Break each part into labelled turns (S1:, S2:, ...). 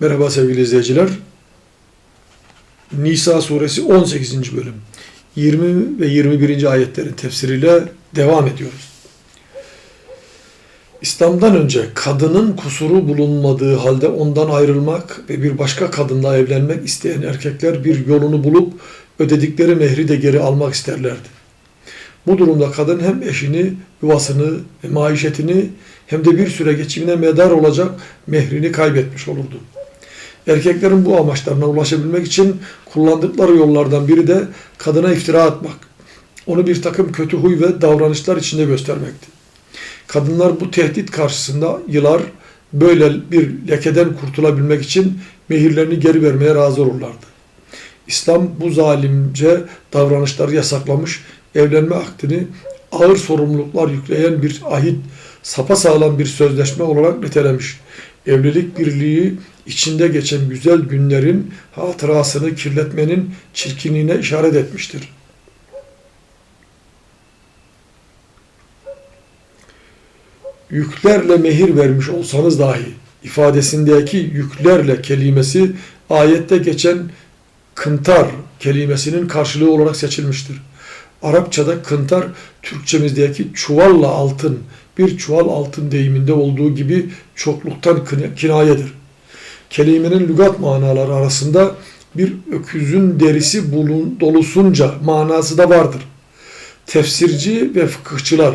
S1: Merhaba sevgili izleyiciler. Nisa suresi 18. bölüm. 20 ve 21. ayetlerin tefsiriyle devam ediyoruz. İslam'dan önce kadının kusuru bulunmadığı halde ondan ayrılmak ve bir başka kadınla evlenmek isteyen erkekler bir yolunu bulup ödedikleri mehri de geri almak isterlerdi. Bu durumda kadın hem eşini, yuvasını ve maişetini hem de bir süre geçimine medar olacak mehrini kaybetmiş olurdu. Erkeklerin bu amaçlarına ulaşabilmek için kullandıkları yollardan biri de kadına iftira atmak. Onu bir takım kötü huy ve davranışlar içinde göstermekti. Kadınlar bu tehdit karşısında yılar böyle bir lekeden kurtulabilmek için mehirlerini geri vermeye razı olurlardı. İslam bu zalimce davranışları yasaklamış, evlenme akdini ağır sorumluluklar yükleyen bir ahit, sapasağlam bir sözleşme olarak nitelemiş. Evlilik birliği içinde geçen güzel günlerin hatırasını kirletmenin çirkinliğine işaret etmiştir. Yüklerle mehir vermiş olsanız dahi ifadesindeki yüklerle kelimesi ayette geçen kıntar kelimesinin karşılığı olarak seçilmiştir. Arapçada kıntar Türkçemizdeki çuvalla altın, bir çuval altın deyiminde olduğu gibi çokluktan kinayedir. Kelimenin lügat manaları arasında bir öküzün derisi bulun, dolusunca manası da vardır. Tefsirci ve fıkıhçılar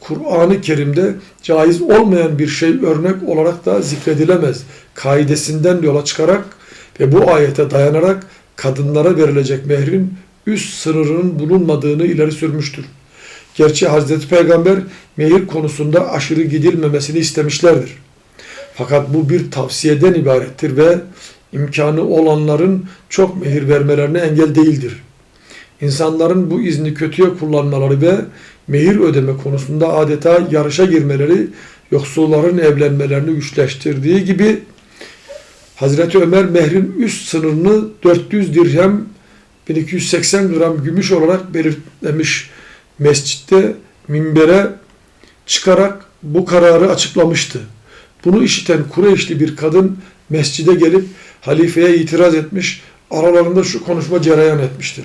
S1: Kur'an-ı Kerim'de caiz olmayan bir şey örnek olarak da zikredilemez. Kaidesinden yola çıkarak ve bu ayete dayanarak kadınlara verilecek mehrin üst sınırının bulunmadığını ileri sürmüştür. Gerçi Hazreti Peygamber mehir konusunda aşırı gidilmemesini istemişlerdir. Fakat bu bir tavsiyeden ibarettir ve imkanı olanların çok mehir vermelerine engel değildir. İnsanların bu izni kötüye kullanmaları ve mehir ödeme konusunda adeta yarışa girmeleri yoksulların evlenmelerini güçleştirdiği gibi Hazreti Ömer mehrin üst sınırını 400 dirhem 1280 gram gümüş olarak belirtlemiş mescitte minbere çıkarak bu kararı açıklamıştı. Bunu işiten Kureyşli bir kadın mescide gelip halifeye itiraz etmiş, aralarında şu konuşma cereyan etmiştir.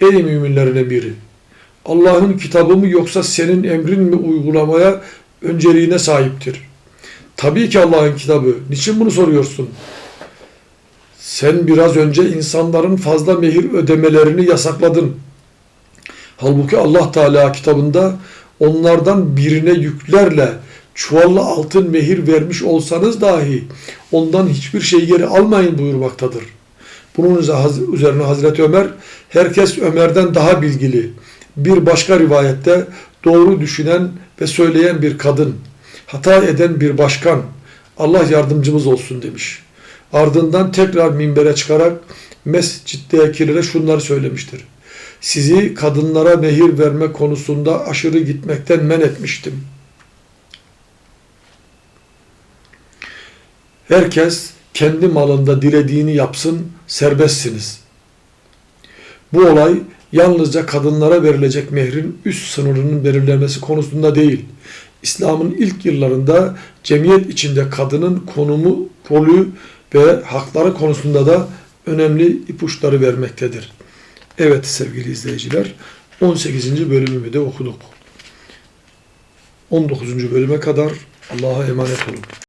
S1: Ey müminlerin emiri, Allah'ın kitabı mı yoksa senin emrin mi uygulamaya önceliğine sahiptir? Tabii ki Allah'ın kitabı. Niçin bunu soruyorsun? Sen biraz önce insanların fazla mehir ödemelerini yasakladın. Halbuki Allah Teala kitabında onlardan birine yüklerle çuvalla altın mehir vermiş olsanız dahi ondan hiçbir şey geri almayın buyurmaktadır. Bunun üzerine Hazreti Ömer herkes Ömer'den daha bilgili. Bir başka rivayette doğru düşünen ve söyleyen bir kadın, hata eden bir başkan, Allah yardımcımız olsun demiş. Ardından tekrar minbere çıkarak mescittekilere şunları söylemiştir. Sizi kadınlara mehir verme konusunda aşırı gitmekten men etmiştim. Herkes kendi malında dilediğini yapsın, serbestsiniz. Bu olay yalnızca kadınlara verilecek mehrin üst sınırının belirlenmesi konusunda değil, İslam'ın ilk yıllarında cemiyet içinde kadının konumu, rolü ve hakları konusunda da önemli ipuçları vermektedir. Evet sevgili izleyiciler, 18. bölümümü de okuduk. 19. bölüme kadar Allah'a emanet olun.